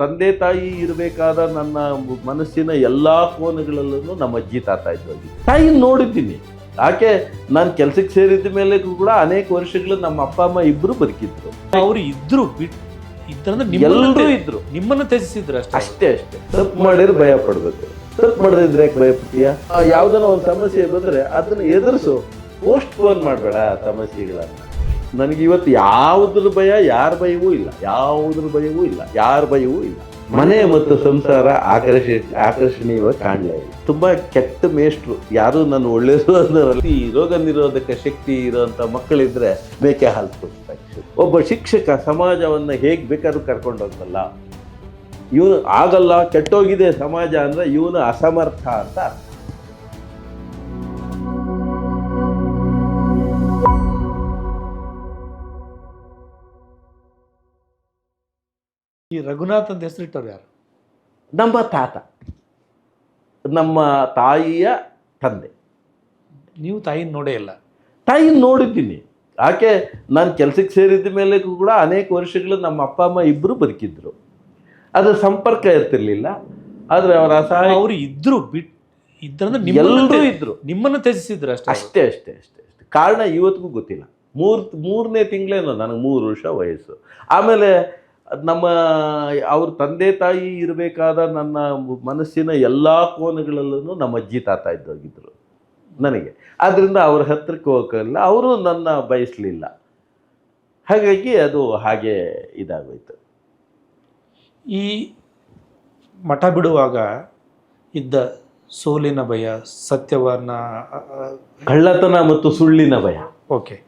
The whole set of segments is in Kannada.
ತಂದೆ ತಾಯಿ ಇರಬೇಕಾದ ನನ್ನ ಮನಸ್ಸಿನ ಎಲ್ಲಾ ಕೋನಗಳಲ್ಲೂ ನಮ್ಮ ಅಜ್ಜಿ ತಾತ ಇದ್ದರು ತಾಯಿ ನೋಡಿದ್ದೀನಿ. ಯಾಕೆ? ನಾನು ಕೆಲಸಕ್ಕೆ ಸೇರಿದ ಮೇಲೆ ಕೂಡ ಅನೇಕ ವರ್ಷಗಳು ನಮ್ಮ ಅಪ್ಪ ಅಮ್ಮ ಇಬ್ರು ಬದುಕಿದ್ರು. ಅವರು ಇದ್ರು ಎಲ್ಲರೂ ಇದ್ರು. ನಿಮ್ಮನ್ನ ತ್ಯಜಿಸಿದ್ರು ಅಷ್ಟೇ. ಅಷ್ಟೇ ಅಷ್ಟೇ. ತಪ್ಪು ಮಾಡಿದ್ರೆ ಭಯ ಪಡ್ಬೇಕು. ತಪ್ಪು ಮಾಡದಿದ್ರೆ ಯಾಕೆ ಭಯ ಪಡ್ತೀಯ? ಯಾವ್ದನ್ನ ಒಂದು ಸಮಸ್ಯೆ ಬಂದ್ರೆ ಅದನ್ನ ಎದುರಿಸು. ಪೋಸ್ಟ್ ಪೋನ್ ಮಾಡಬೇಡ ಸಮಸ್ಯೆಗಳನ್ನ. ನನಗೆ ಇವತ್ತು ಯಾವುದ್ರ ಭಯ, ಯಾರ ಭಯವೂ ಇಲ್ಲ. ಯಾವುದ್ರ ಭಯವೂ ಇಲ್ಲ. ಯಾರ ಭಯವೂ ಇಲ್ಲ. ಮನೆ ಮತ್ತು ಸಂಸಾರ ಆಕರ್ಷ ಆಕರ್ಷಣೀಯ ಕಾಣಲೇ ಇಲ್ಲ. ತುಂಬಾ ಕೆಟ್ಟ ಮೇಷ್ಟ್ರು. ಯಾರು ನಾನು ಒಳ್ಳೆಯದು ಅನ್ನೋರಲ್ಲಿ ಈ ರೋಗ ನಿರೋಧಕ ಶಕ್ತಿ ಇರುವಂತ ಮಕ್ಕಳಿದ್ರೆ ಮೇಕೆ ಹಾಲು ಕೊಡ್ತಾರೆ ಒಬ್ಬ ಶಿಕ್ಷಕ ಸಮಾಜವನ್ನ ಹೇಗೆ ಬೇಕಾದ್ರೂ ಕರ್ಕೊಂಡೋಗಲ್ಲ ಇವನು ಆಗಲ್ಲ, ಕೆಟ್ಟೋಗಿದೆ ಸಮಾಜ ಅಂದ್ರೆ ಇವನು ಅಸಮರ್ಥ ಅಂತ ಅರ್ಥ. ಈ ರಘುನಾಥ್ ಅಂತ ಹೆಸರಿಟ್ಟವ್ರು ಯಾರು? ನಮ್ಮ ತಾತ. ನಮ್ಮ ತಾಯಿಯ ತಂದೆ. ನೀವು ತಾಯಿನ ನೋಡೇ ಇಲ್ಲ. ತಾಯಿ ನೋಡಿದ್ದೀನಿ. ಆಕೆ ನಾನು ಕೆಲಸಕ್ಕೆ ಸೇರಿದ ಮೇಲೆ ಕೂಡ ಅನೇಕ ವರ್ಷಗಳು ನಮ್ಮ ಅಪ್ಪ ಅಮ್ಮ ಇಬ್ಬರು ಬದುಕಿದ್ರು. ಅದ್ರ ಸಂಪರ್ಕ ಇರ್ತಿರ್ಲಿಲ್ಲ. ಆದ್ರೆ ಅವರ ಅಸಹಾಯ ಅವರು ಇದ್ರು ಬಿಟ್ ಇದ್ರಂದ್ರೆ ಎಲ್ಲರೂ ನಿಮ್ಮನ್ನು ತ್ಯಜಿಸಿದ್ರು ಅಷ್ಟೇ ಅಷ್ಟೇ ಅಷ್ಟೇ ಅಷ್ಟೇ ಅಷ್ಟೇ. ಕಾರಣ ಇವತ್ತಿಗೂ ಗೊತ್ತಿಲ್ಲ. ಮೂರ್ ಮೂರನೇ ತಿಂಗಳೇನೋ ನನಗೆ ಮೂರು ವರ್ಷ ವಯಸ್ಸು. ಆಮೇಲೆ ಅದ್ ನಮ್ಮ ಅವ್ರ ತಂದೆ ತಾಯಿ ಇರಬೇಕಾದ ನನ್ನ ಮನಸ್ಸಿನ ಎಲ್ಲ ಕೋನಗಳಲ್ಲೂ ನಮ್ಮ ಅಜ್ಜಿ ತಾತ ಇದ್ದೋಗಿದ್ರು ನನಗೆ. ಆದ್ದರಿಂದ ಅವ್ರ ಹತ್ತಿರಕ್ಕೆ ಹೋಗಲ್ಲ ಅವರು ನನ್ನ ಬಯಸಲಿಲ್ಲ. ಹಾಗಾಗಿ ಅದು ಹಾಗೆ ಇದಾಗೋಯ್ತು. ಈ ಮಠ ಬಿಡುವಾಗ ಇದ್ದ ಸೋಲಿನ ಭಯ ಸತ್ಯವನ್ನ ಕಳ್ಳತನ ಮತ್ತು ಸುಳ್ಳಿನ ಭಯ. ಓಕೆ.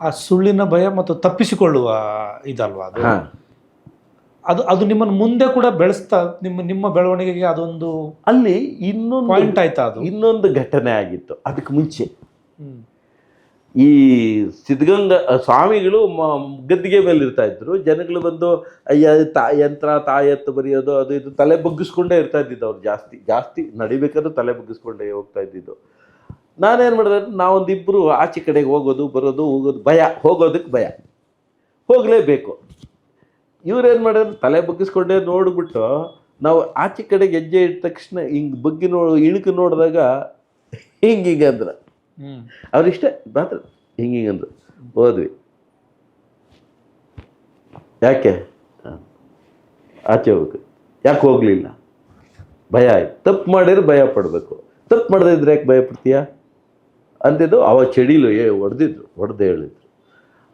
ಆ ಸುಳ್ಳಿನ ಭಯ ಮತ್ತು ತಪ್ಪಿಸಿಕೊಳ್ಳುವ ಇದಲ್ವಾ ಅದು? ಅದು ಅದು ನಿಮ್ಮನ್ನು ಮುಂದೆ ಕೂಡ ಬೆಳೆಸ್ತಾ ನಿಮ್ಮ ನಿಮ್ಮ ಬೆಳವಣಿಗೆಗೆ ಅದೊಂದು ಅಲ್ಲಿ ಇನ್ನೊಂದು ಪಾಯಿಂಟ್ ಆಯ್ತಾ ಅದು? ಇನ್ನೊಂದು ಘಟನೆ ಆಗಿತ್ತು. ಅದಕ್ಕೆ ಮುಂಚೆ. ಈ ಸಿದ್ಧಗಂಗಾ ಸ್ವಾಮಿಗಳು ಮ- ಗದ್ದಿಗೆ ಮೇಲೆ ಇರ್ತಾ ಇದ್ರು. ಜನಗಳು ಬಂದು ಅಯ್ಯ ತಾ ಯಂತ್ರ ತಾಯತ್ತು ಬರೆಯೋದು ಅದು ಇದು ತಲೆ ಬಗ್ಗಿಸ್ಕೊಂಡೇ ಇರ್ತಾ ಇದ್ದಿದ್ದು ಅವ್ರು ಜಾಸ್ತಿ. ಜಾಸ್ತಿ ನಡಿಬೇಕಾದ್ರೂ ತಲೆ ಬಗ್ಗಿಸ್ಕೊಂಡೇ ಹೋಗ್ತಾ ಇದ್ದಿದ್ದು. ನಾನೇನು ಮಾಡಿದೆ ನಾವೊಂದಿಬ್ಬರು ಆಚೆ ಕಡೆಗೆ ಹೋಗೋದು ಬರೋದು ಹೋಗೋದು ಭಯ. ಹೋಗೋದಕ್ಕೆ ಭಯ. ಹೋಗಲೇಬೇಕು. ಇವ್ರೇನು ಮಾಡಿದ್ರು ತಲೆ ಬಗ್ಗಿಸ್ಕೊಂಡೇ ನೋಡ್ಬಿಟ್ಟು ನಾವು ಆಚೆ ಕಡೆಗೆ ಹೆಜ್ಜೆ ಇಟ್ಟ ತಕ್ಷಣ ಹಿಂಗೆ ಬಗ್ಗಿ ನೋಡಿ ಇಣುಕು ನೋಡಿದಾಗ ಹಿಂಗೆ ಹಿಂಗೆ ಅಂದ್ರೆ. ಅವ್ರಿಷ್ಟ ಮಾತ್ರ ಹಿಂಗೆ ಹಿಂಗೆ ಅಂದ್ರು. ಹೋದ್ವಿ. ಯಾಕೆ. ಆಚೆ ಹೋಗ್ಬೇಕು. ಯಾಕೆ ಹೋಗಲಿಲ್ಲ? ಭಯ ಆಯ್ತು. ತಪ್ಪು ಮಾಡಿದ್ರೆ ಭಯ ಪಡಬೇಕು. ತಪ್ಪು ಮಾಡದೇ ಇದ್ರೆ ಯಾಕೆ ಭಯ ಪಡ್ತೀಯ? ಅಂದಿದ್ದು ಅವ ಚಡಿಲು ಏ ಹೊಡೆದಿದ್ರು ಹೊಡೆದೇ ಹೇಳಿದ್ರು.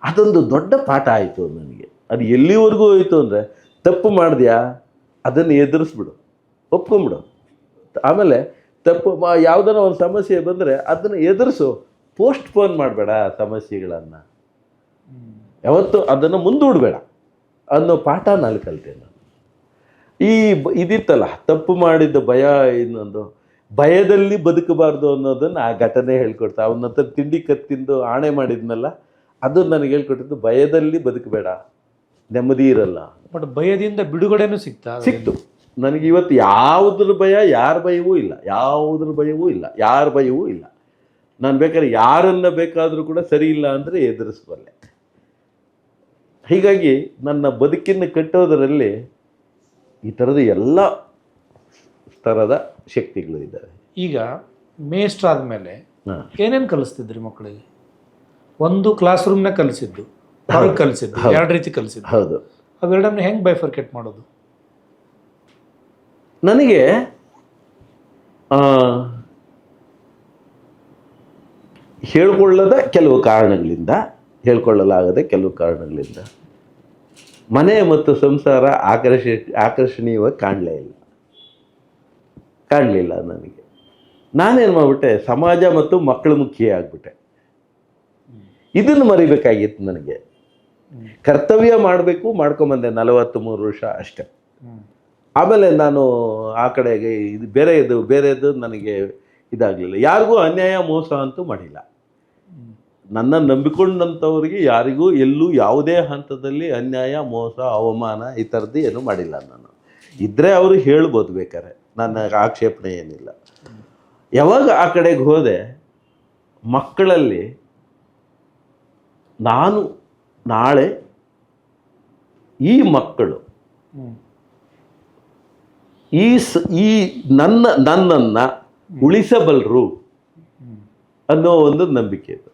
ಅದೊಂದು ದೊಡ್ಡ ಪಾಠ ಆಯಿತು ನನಗೆ. ಅದು ಎಲ್ಲಿವರೆಗೂ ಹೋಯಿತು ಅಂದರೆ ತಪ್ಪು ಮಾಡಿದ್ಯಾ? ಅದನ್ನು ಎದುರಿಸ್ಬಿಡು. ಒಪ್ಕೊಂಬಿಡು. ಆಮೇಲೆ ತಪ್ಪು ಯಾವ್ದಾರ ಒಂದು ಸಮಸ್ಯೆ ಬಂದರೆ ಅದನ್ನು ಎದುರಿಸು. ಪೋಸ್ಟ್ ಪೋನ್ ಮಾಡಬೇಡ ಸಮಸ್ಯೆಗಳನ್ನು. ಯಾವತ್ತೂ ಅದನ್ನು ಮುಂದೂಡಬೇಡ ಅನ್ನೋ ಪಾಠ ನಾನು ಕಲಿತೆ ನಾನು. ಈ ಇದಿತ್ತಲ್ಲ, ತಪ್ಪು ಮಾಡಿದ್ದ ಭಯ ಇನ್ನೊಂದು. ಭಯದಲ್ಲಿ ಬದುಕಬಾರ್ದು ಅನ್ನೋದನ್ನು ಆ ಘಟನೆ ಹೇಳ್ಕೊಡ್ತಾ, ಅವನ ಹತ್ರ ತಿಂಡಿ ಕತ್ತಿಂದು ಆಣೆ ಮಾಡಿದ್ನಲ್ಲ ಅದು ನನಗೆ ಹೇಳ್ಕೊಟ್ಟಿದ್ದು ಭಯದಲ್ಲಿ ಬದುಕಬೇಡ. ನೆಮ್ಮದಿ ಇರಲ್ಲ. ಬಟ್ ಭಯದಿಂದ ಬಿಡುಗಡೆನೂ ಸಿಗ್ತಾ ಸಿಕ್ತು. ನನಗೆ ಇವತ್ತು ಯಾವುದ್ರ ಭಯ ಯಾರ ಭಯವೂ ಇಲ್ಲ. ಯಾವುದ್ರ ಭಯವೂ ಇಲ್ಲ. ಯಾರ ಭಯವೂ ಇಲ್ಲ. ನಾನು ಬೇಕಾದ್ರೆ ಯಾರನ್ನ ಬೇಕಾದರೂ ಕೂಡ ಸರಿ ಇಲ್ಲ ಅಂದರೆ ಎದುರಿಸಬಲ್ಲೆ. ಹೀಗಾಗಿ ನನ್ನ ಬದುಕಿನ ಕಟ್ಟೋದರಲ್ಲಿ ಈ ಥರದ ಎಲ್ಲ ಥರದ ಶಕ್ತಿಗಳು ಇದ್ದಾವೆ. ಈಗ ಮೇಷ್ಟ್ರಾದ ಮೇಲೆ ಏನೇನು ಕಲಿಸ್ತಿದ್ರಿ ಮಕ್ಕಳಿಗೆ? ಒಂದು ಕ್ಲಾಸ್ ರೂಮ್ನ ಕಲಿಸಿದ್ದು. ಹೊರಗೆ ಕಲಿಸಿದ್ದು ಎರಡು ರೀತಿ ಕಲಿಸಿದ್ದು ಹೌದು. ಅವೆರಡನ್ನು ಹೆಂಗೆ ಬೈಫರ್ಕೇಟ್ ಮಾಡೋದು? ನನಗೆ ಆ, ಹೇಳ್ಕೊಳ್ಳದ ಕೆಲವು ಕಾರಣಗಳಿಂದ ಹೇಳ್ಕೊಳ್ಳಲಾಗದ ಕೆಲವು ಕಾರಣಗಳಿಂದ. ಮನೆ ಮತ್ತು ಸಂಸಾರ ಆಕರ್ಷ ಆಕರ್ಷಣೀಯವಾಗಿ ಕಾಣಲೇ ಇಲ್ಲ. ಕಾಣಲಿಲ್ಲ ನನಗೆ. ನಾನೇನು ಮಾಡಿಬಿಟ್ಟೆ ಸಮಾಜ ಮತ್ತು ಮಕ್ಕಳ ಮುಖ್ಯ ಆಗಿಬಿಟ್ಟೆ. ಇದನ್ನು ಮರಿಬೇಕಾಗಿತ್ತು ನನಗೆ. ಕರ್ತವ್ಯ ಮಾಡಬೇಕು, ಮಾಡ್ಕೊಂಬಂದೆ ನಲವತ್ತು ಮೂರು ವರ್ಷ ಅಷ್ಟೆ. ಆಮೇಲೆ ನಾನು ಆ ಕಡೆಗೆ ಇದು ಬೇರೆದು ಬೇರೆದು ನನಗೆ ಇದಾಗಲಿಲ್ಲ. ಯಾರಿಗೂ ಅನ್ಯಾಯ, ಮೋಸ ಅಂತೂ ಮಾಡಿಲ್ಲ. ನನ್ನ ನಂಬಿಕೊಂಡಂಥವ್ರಿಗೆ ಯಾರಿಗೂ ಎಲ್ಲೂ ಯಾವುದೇ ಹಂತದಲ್ಲಿ ಅನ್ಯಾಯ, ಮೋಸ, ಅವಮಾನ ಈ ಥರದ್ದು ಏನೂ ಮಾಡಿಲ್ಲ ನಾನು. ಇದ್ದರೆ ಅವರು ಹೇಳ್ಬೋದು ಬೇಕಾರೆ ನನ್ನ ಆಕ್ಷೇಪಣೆ ಏನಿಲ್ಲ. ಯಾವಾಗ ಆ ಕಡೆಗೆ ಹೋದೆ, ಮಕ್ಕಳಲ್ಲಿ ನಾನು ನಾಳೆ ಈ ಮಕ್ಕಳು ಈ ಸ ಈ ನನ್ನ ನನ್ನನ್ನು ಉಳಿಸಬಲ್ಲರು ಅನ್ನೋ ಒಂದು ನಂಬಿಕೆ ಇದೆ.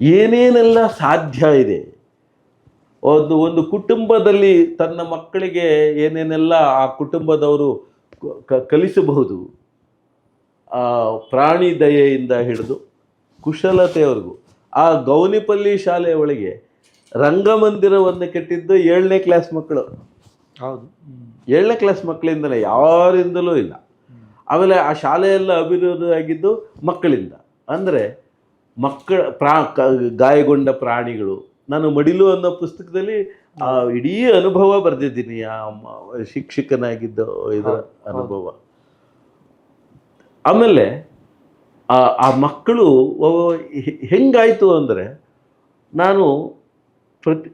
ಏನೇನೆಲ್ಲ ಸಾಧ್ಯ ಇದೆ? ಒಂದು ಒಂದು ಕುಟುಂಬದಲ್ಲಿ ತನ್ನ ಮಕ್ಕಳಿಗೆ ಏನೇನೆಲ್ಲ ಆ ಕುಟುಂಬದವರು ಕ- ಕಲಿಸಬಹುದು? ಆ ಪ್ರಾಣಿ ದಯೆಯಿಂದ ಹಿಡಿದು ಕುಶಲತೆಯವರೆಗೂ ಆ ಗೌನಿಪಲ್ಲಿ ಶಾಲೆಯ ಒಳಗೆ ರಂಗಮಂದಿರವನ್ನು ಕಟ್ಟಿದ್ದು ಏಳನೇ ಕ್ಲಾಸ್ ಮಕ್ಕಳು. ಹೌದು. ಏಳನೇ ಕ್ಲಾಸ್ ಮಕ್ಕಳಿಂದಲೇ ಯಾರಿಂದಲೂ ಇಲ್ಲ. ಆಮೇಲೆ ಆ ಶಾಲೆಯೆಲ್ಲ ಅಭಿವೃದ್ಧಿ ಆಗಿದ್ದು ಮಕ್ಕಳಿಂದ. ಅಂದರೆ ಮಕ್ಕಳ ಪ್ರಾ ಗಾಯಗೊಂಡ ಪ್ರಾಣಿಗಳು. ನಾನು ಮಡಿಲು ಅನ್ನೋ ಪುಸ್ತಕದಲ್ಲಿ ಆ ಇಡೀ ಅನುಭವ ಬರೆದಿದ್ದೀನಿ ಆ ಶಿಕ್ಷಕನಾಗಿದ್ದ ಇದರ ಅನುಭವ. ಆಮೇಲೆ ಆ ಮಕ್ಕಳು ಹೆಂಗಾಯ್ತು ಅಂದರೆ ನಾನು ಪ್ರತಿ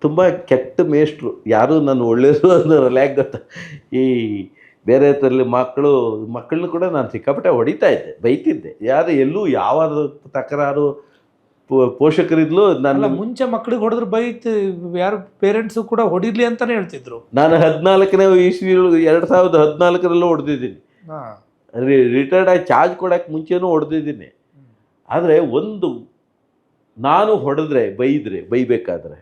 ತುಂಬ ಕೆಟ್ಟ ಮೇಷ್ಟ್ರು. ಯಾರು ನಾನು ಒಳ್ಳೆಯದು ಅನ್ನೋರಲ್ಲ ಯಾಕೆ ಗೊತ್ತಾ? ಈ ಬೇರೆ ಥರಲ್ಲಿ ಮಕ್ಕಳು ಮಕ್ಕಳನ್ನು ಕೂಡ ನಾನು ಸಿಕ್ಕಾಪಟ್ಟೆ ಹೊಡಿತಾ ಇದ್ದೆ ಬೈತಿದ್ದೆ. ಯಾರು ಎಲ್ಲೂ ಯಾವ ತಕರಾರು ಪೋ- ಪೋಷಕರಿದ್ಲು ನನ್ನ ನಾನು ಮುಂಚೆ ಮಕ್ಕಳಿಗೆ ಹೊಡೆದ್ರು ಬೈತ್ ಯಾರು ಪೇರೆಂಟ್ಸು ಕೂಡ ಹೊಡಿರ್ಲಿ ಅಂತಾನೆ ಹೇಳ್ತಿದ್ರು. ನಾನು ಹದಿನಾಲ್ಕನೇ ಇಸ್ವಿ ಎರಡು ಸಾವಿರದ ಹದಿನಾಲ್ಕರಲ್ಲೂ ಹೊಡೆದಿದ್ದೀನಿ. ರಿಟೈರ್ಡ್ ಆಗಿ ಚಾರ್ಜ್ ಕೊಡೋಕ್ಕೆ ಮುಂಚೆನೂ ಹೊಡೆದಿದ್ದೀನಿ. ಆದರೆ ಒಂದು ನಾನು ಹೊಡೆದ್ರೆ ಬೈದರೆ ಬೈಬೇಕಾದ್ರೆ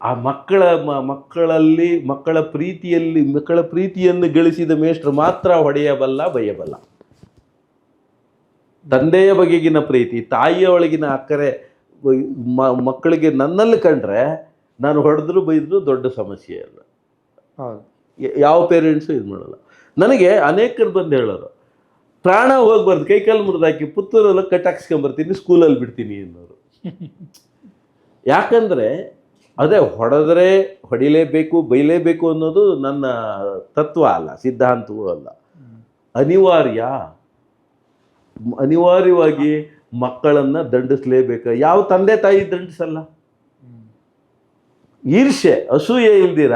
ಆ ಮಕ್ಕಳ ಮ- ಮಕ್ಕಳಲ್ಲಿ ಮಕ್ಕಳ ಪ್ರೀತಿಯಲ್ಲಿ ಮಕ್ಕಳ ಪ್ರೀತಿಯನ್ನು ಗಳಿಸಿದ ಮೇಷ್ಟ್ರು ಮಾತ್ರ ಹೊಡೆಯಬಲ್ಲ ಬೈಯಬಲ್ಲ. ತಂದೆಯ ಬಗೆಗಿನ ಪ್ರೀತಿ ತಾಯಿಯ ಒಳಗಿನ ಅಕ್ಕರೆ ಮಕ್ಕಳಿಗೆ ನನ್ನಲ್ಲಿ ಕಂಡ್ರೆ ನಾನು ಹೊಡೆದ್ರು ಬೈದ್ರು ದೊಡ್ಡ ಸಮಸ್ಯೆ ಅಲ್ಲ ಯಾವ ಪೇರೆಂಟ್ಸು ಇದು ಮಾಡಲ್ಲ ನನಗೆ ಅನೇಕರು ಬಂದು ಹೇಳೋರು ಪ್ರಾಣ ಹೋಗ್ಬಾರ್ದು, ಕೈ ಕಾಲು ಮುರಿದಾಕಿ ಪುತ್ತೂರಲ್ಲಿ ಕಟ್ಟಾಕ್ಸ್ಕೊಂಬರ್ತೀನಿ ಸ್ಕೂಲಲ್ಲಿ ಬಿಡ್ತೀನಿ ಅನ್ನೋರು. ಯಾಕಂದರೆ ಅದೇ ಹೊಡೆದ್ರೆ ಹೊಡಿಲೇಬೇಕು, ಬೈಲೇಬೇಕು ಅನ್ನೋದು ನನ್ನ ತತ್ವ ಅಲ್ಲ, ಸಿದ್ಧಾಂತವೂ ಅಲ್ಲ. ಅನಿವಾರ್ಯ. ಅನಿವಾರ್ಯವಾಗಿ ಮಕ್ಕಳನ್ನು ದಂಡಿಸಲೇಬೇಕು. ಯಾವ ತಂದೆ ತಾಯಿ ದಂಡಿಸಲ್ಲ. ಈರ್ಷೆ ಅಸೂಯೆ ಇಲ್ದಿರ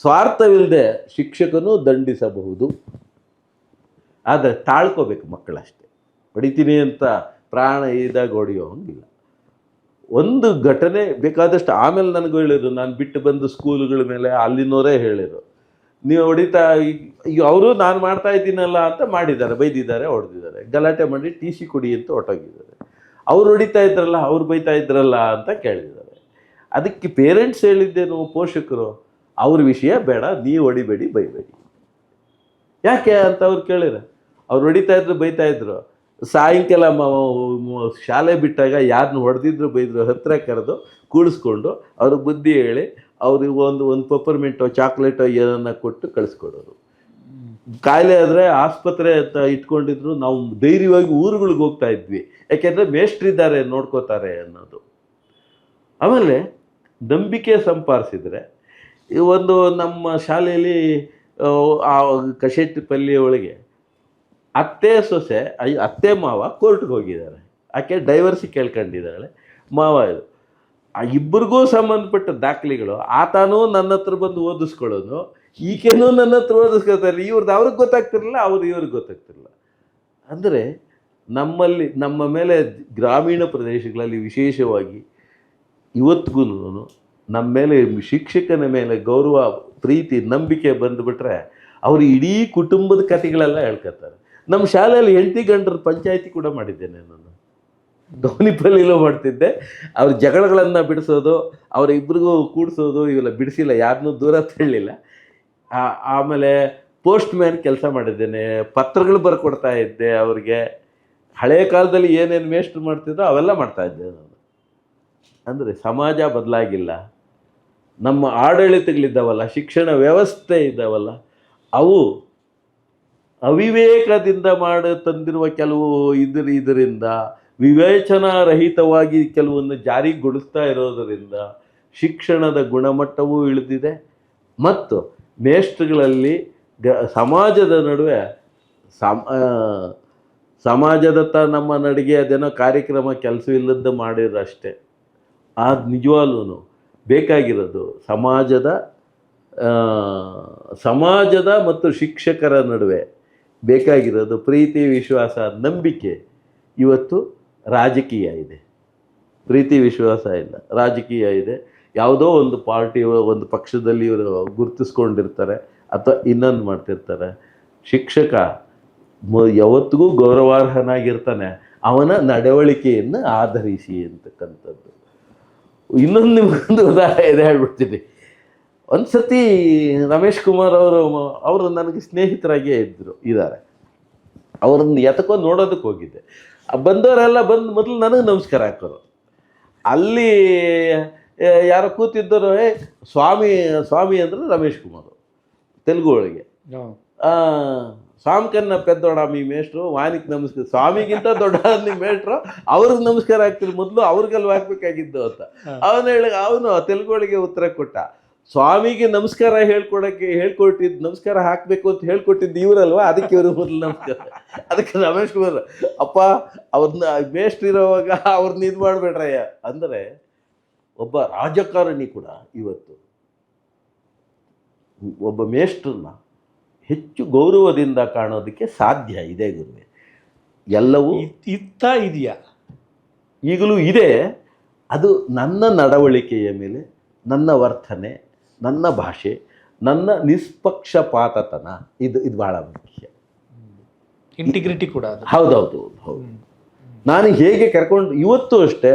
ಸ್ವಾರ್ಥವಿಲ್ಲದೆ ಶಿಕ್ಷಕನು ದಂಡಿಸಬಹುದು. ಆದರೆ ತಾಳ್ಕೋಬೇಕು ಮಕ್ಕಳಷ್ಟೇ. ಹೊಡಿತೀನಿ ಅಂತ ಪ್ರಾಣ ಇದಾಗ ಹೊಡೆಯೋ ಹಂಗಿಲ್ಲ. ಒಂದು ಘಟನೆ ಬೇಕಾದಷ್ಟು ಆಮೇಲೆ ನನಗೆ ಹೇಳಿದ್ರು, ನಾನು ಬಿಟ್ಟು ಬಂದು ಸ್ಕೂಲ್ಗಳ ಮೇಲೆ ಅಲ್ಲಿನವರೇ ಹೇಳಿದರು. ನೀವು ಹೊಡಿತಾ ಈಗ ಅವರು ನಾನು ಮಾಡ್ತಾ ಇದ್ದೀನಲ್ಲ ಅಂತ ಮಾಡಿದ್ದಾರೆ, ಬೈದಿದ್ದಾರೆ, ಹೊಡೆದಿದ್ದಾರೆ. ಗಲಾಟೆ ಮಾಡಿ ಟಿ ಸಿ ಕೊಡಿ ಅಂತ ಹೊಟ್ಟೋಗಿದ್ದಾರೆ ಅವ್ರು ಹೊಡಿತಾ ಇದ್ರಲ್ಲ, ಅವ್ರು ಬೈತಾ ಇದ್ರಲ್ಲ ಅಂತ ಕೇಳಿದ್ದಾರೆ. ಅದಕ್ಕೆ ಪೇರೆಂಟ್ಸ್ ಹೇಳಿದ್ದೇನು ಪೋಷಕರು, ಅವ್ರ ವಿಷಯ ಬೇಡ, ನೀವು ಹೊಡಿಬೇಡಿ, ಬೈಬೇಡಿ. ಯಾಕೆ ಅಂತ ಅವ್ರು ಕೇಳಿರ ಅವ್ರು ಹೊಡಿತಾ ಇದ್ರು ಬೈತಾ ಇದ್ರು. ಸಾಯಂಕಾಲ ಶಾಲೆ ಬಿಟ್ಟಾಗ ಯಾರನ್ನ ಹೊಡೆದಿದ್ರು ಬೈದ್ರು ಹತ್ರ ಕರೆದು ಕೂಡಿಸ್ಕೊಂಡು ಅವ್ರಿಗೆ ಬುದ್ಧಿ ಹೇಳಿ ಅವ್ರಿಗೆ ಒಂದು ಒಂದು ಪೆಪ್ಪರ್ಮೆಂಟೋ ಚಾಕ್ಲೇಟೋ ಏನನ್ನ ಕೊಟ್ಟು ಕಳಿಸ್ಕೊಡೋರು. ಕಾಯಿಲೆ ಆದರೆ ಆಸ್ಪತ್ರೆ ಅಂತ ಇಟ್ಕೊಂಡಿದ್ರು ನಾವು ಧೈರ್ಯವಾಗಿ ಊರುಗಳಿಗೆ ಹೋಗ್ತಾ ಇದ್ವಿ. ಯಾಕೆಂದರೆ ಮೇಷ್ಟ್ರಿದ್ದಾರೆ ನೋಡ್ಕೋತಾರೆ ಅನ್ನೋದು. ಆಮೇಲೆ ನಂಬಿಕೆ ಸಂಪಾದಿಸಿದರೆ ಈ ಒಂದು ನಮ್ಮ ಶಾಲೆಯಲ್ಲಿ ಆ, ಆ ಪಲ್ಲಿಯೊಳಗೆ ಒಳಗೆ ಅತ್ತೆ ಸೊಸೆ ಐ- ಅತ್ತೆ ಮಾವ ಕೋರ್ಟ್ಗೆ ಹೋಗಿದ್ದಾರೆ. ಆಕೆ ಡೈವರ್ಸಿ ಕೇಳ್ಕೊಂಡಿದ್ದಾಳೆ. ಮಾವ ಇದು. ಆ ಇಬ್ಬರಿಗೂ ಸಂಬಂಧಪಟ್ಟ ದಾಖಲೆಗಳು, ಆತನೂ ನನ್ನ ಹತ್ರ ಬಂದು ಓದಿಸ್ಕೊಳ್ಳೋನು ಈಕೆನೂ ನನ್ನ ಹತ್ರ ಓದಿಸ್ಕೊಳ್ತಾರೆ ಇವ್ರದ್ದು ಅವ್ರಿಗೆ ಗೊತ್ತಾಗ್ತಿರಲಿಲ್ಲ ಅವ್ರು ಇವ್ರಿಗೆ ಗೊತ್ತಾಗ್ತಿರಲಿಲ್ಲ. ಅಂದರೆ ನಮ್ಮಲ್ಲಿ, ನಮ್ಮ ಮೇಲೆ ಗ್ರಾಮೀಣ ಪ್ರದೇಶಗಳಲ್ಲಿ ವಿಶೇಷವಾಗಿ ಇವತ್ತಿಗೂ ನಮ್ಮ ಮೇಲೆ ಶಿಕ್ಷಕನ ಮೇಲೆ ಗೌರವ, ಪ್ರೀತಿ, ನಂಬಿಕೆ ಬಂದುಬಿಟ್ರೆ ಅವರು ಇಡೀ ಕುಟುಂಬದ ಕಥೆಗಳೆಲ್ಲ ಹೇಳ್ಕೊತಾರೆ ನಮ್ಮ ಶಾಲೆಯಲ್ಲಿ ಹೆಂಡತಿ ಗಂಡರು ಪಂಚಾಯಿತಿ ಕೂಡ ಮಾಡಿದ್ದೇನೆ ನಾನು. ಗೌನಿಪಲ್ಲಿಲೂ ಮಾಡ್ತಿದ್ದೆ. ಅವ್ರ ಜಗಳಗಳನ್ನು ಬಿಡಿಸೋದು ಅವರಿಬ್ಬರಿಗೂ ಕೂಡಿಸೋದು, ಇವೆಲ್ಲ ಬಿಡಿಸಿಲ್ಲ ಯಾರನ್ನೂ ದೂರ ತಳ್ಳಿಲ್ಲ. ಆಮೇಲೆ ಪೋಸ್ಟ್ ಮ್ಯಾನ್ ಕೆಲಸ ಮಾಡಿದ್ದೇನೆ. ಪತ್ರಗಳು ಬರ್ಕೊಡ್ತಾ ಇದ್ದೆ ಅವ್ರಿಗೆ. ಹಳೆಯ ಕಾಲದಲ್ಲಿ ಏನೇನು ವೇಸ್ಟ್ ಮಾಡ್ತಿದ್ದೋ ಅವೆಲ್ಲ ಮಾಡ್ತಾ ಇದ್ದೆ ನಾನು. ಅಂದರೆ ಸಮಾಜ ಬದಲಾಗಿಲ್ಲ. ನಮ್ಮ ಆಡಳಿತಗಳಿದ್ದಾವಲ್ಲ, ಶಿಕ್ಷಣ ವ್ಯವಸ್ಥೆ ಇದ್ದಾವಲ್ಲ, ಅವು ಅವಿವೇಕದಿಂದ ಮಾಡಿ ತಂದಿರುವ ಕೆಲವು ಇದ್ರ ಇದರಿಂದ, ವಿವೇಚನಾರಹಿತವಾಗಿ ಕೆಲವನ್ನು ಜಾರಿಗೊಳಿಸ್ತಾ ಇರೋದರಿಂದ ಶಿಕ್ಷಣದ ಗುಣಮಟ್ಟವೂ ಇಳಿದಿದೆ. ಮತ್ತು ಮೇಷ್ಟ್ರುಗಳಲ್ಲಿ ಗ, ಸಮಾಜದ ನಡುವೆ ಸಮ ಸಮಾಜದತ್ತ ನಮ್ಮ ನಡಿಗೆ ಅದೇನೋ ಕಾರ್ಯಕ್ರಮ ಕೆಲಸವಿಲ್ಲದ್ದು ಮಾಡಿರಷ್ಟೇ ಅಷ್ಟೇ. ಆ ನಿಜವಾಗ್ಲೂ ಬೇಕಾಗಿರೋದು ಸಮಾಜದ ಸಮಾಜದ ಮತ್ತು ಶಿಕ್ಷಕರ ನಡುವೆ ಬೇಕಾಗಿರೋದು ಪ್ರೀತಿ, ವಿಶ್ವಾಸ, ನಂಬಿಕೆ ಇವತ್ತು ರಾಜಕೀಯ ಇದೆ. ಪ್ರೀತಿ, ವಿಶ್ವಾಸ ಇಲ್ಲ. ರಾಜಕೀಯ ಇದೆ. ಯಾವುದೋ ಒಂದು ಪಾರ್ಟಿ ಒಂದು ಪಕ್ಷದಲ್ಲಿ ಇವರು ಗುರುತಿಸ್ಕೊಂಡಿರ್ತಾರೆ ಅಥವಾ ಇನ್ನೊಂದು ಮಾಡ್ತಿರ್ತಾರೆ. ಶಿಕ್ಷಕ ಯಾವತ್ತಿಗೂ ಗೌರವಾರ್ಹನಾಗಿರ್ತಾನೆ. ಅವನ ನಡವಳಿಕೆಯನ್ನು ಆಧರಿಸಿ ಅಂತಕ್ಕಂಥದ್ದು. ಇನ್ನೊಂದು ನಿಮಗೊಂದು ಉದಾಹರಣೆ ಹೇಳ್ಬಿಡ್ತೀನಿ. ಒಂದು ಸತಿ ರಮೇಶ್ ಕುಮಾರ್ ಅವರು ಅವರು ನನಗೆ ಸ್ನೇಹಿತರಾಗಿಯೇ ಇದ್ದರು ಇದ್ದಾರೆ. ಅವ್ರನ್ನ ಎತ್ಕೊಂಡು ನೋಡೋದಕ್ಕೆ ಹೋಗಿದ್ದೆ. ಬಂದವರೆಲ್ಲ ಬಂದು ಮೊದಲು ನನಗೆ ನಮಸ್ಕಾರ ಹಾಕೋರು. ಅಲ್ಲಿ ಯಾರು ಕೂತಿದ್ದರು ಸ್ವಾಮಿ ಸ್ವಾಮಿ ಅಂದ್ರೆ ರಮೇಶ್ ಕುಮಾರ್ ತೆಲುಗು ಒಳಗೆ. ಸ್ವಾಮಿ ಕನ್ನ ಪೆದ್ದೋಡ ಮೀ ಮೇಷ್ಟ್ರು ವಾನಿಕ್ ನಮಸ್ಕಾರ ಸ್ವಾಮಿಗಿಂತ ದೊಡ್ಡ ನಿಮ್ಮ ಮೇಷ್ಟ್ರು ಅವ್ರಿಗೆ ನಮಸ್ಕಾರ ಆಗ್ತಿದ್ರು ಮೊದಲು ಅವ್ರಿಗೆಲ್ಲ ಹಾಕ್ಬೇಕಾಗಿದ್ದು ಅಂತ. ಅವನು ಹೇಳಿ ಅವನು ತೆಲುಗುಗಳಿಗೆ ಉತ್ತರ ಕೊಟ್ಟ. ಸ್ವಾಮಿಗೆ ನಮಸ್ಕಾರ ಹೇಳ್ಕೊಡಕ್ಕೆ ಹೇಳ್ಕೊಟ್ಟಿದ್ದು ನಮಸ್ಕಾರ ಹಾಕಬೇಕು ಅಂತ ಹೇಳ್ಕೊಟ್ಟಿದ್ದು ಇವರಲ್ವಾ? ಅದಕ್ಕೆ ಇವರು ಮೊದಲು ನಮಸ್ಕಾರ ಅದಕ್ಕೆ ರಮೇಶ್ ಕುಮಾರ್ ಅಪ್ಪ ಅವ್ರನ್ನ ಮೇಷ್ಟ್ರಿರೋವಾಗ ಅವ್ರನ್ನ ಇದು ಮಾಡಬೇಡ್ರಯ್ಯ. ಅಂದರೆ ಒಬ್ಬ ರಾಜಕಾರಣಿ ಕೂಡ ಇವತ್ತು ಒಬ್ಬ ಮೇಷ್ಟ್ರನ್ನ ಹೆಚ್ಚು ಗೌರವದಿಂದ ಕಾಣೋದಕ್ಕೆ ಸಾಧ್ಯ ಇದೆ ಗುರುವೆ. ಎಲ್ಲವೂ ಇತ್- ಇತ್ತ ಇದೆಯಾ? ಈಗಲೂ ಇದೆ. ಅದು ನನ್ನ ನಡವಳಿಕೆಯ ಮೇಲೆ ನನ್ನ ವರ್ತನೆ ನನ್ನ ಭಾಷೆ ನನ್ನ ನಿಷ್ಪಕ್ಷಪಾತತನ ಇದು ಇದು ಬಹಳ ಮುಖ್ಯ. ಇಂಟಿಗ್ರಿಟಿ ಕೂಡ ಅದು. ಹೌದೌದು ಹೌದು. ನಾನು ಹೇಗೆ ಕರ್ಕೊಂಡು ಇವತ್ತು ಅಷ್ಟೇ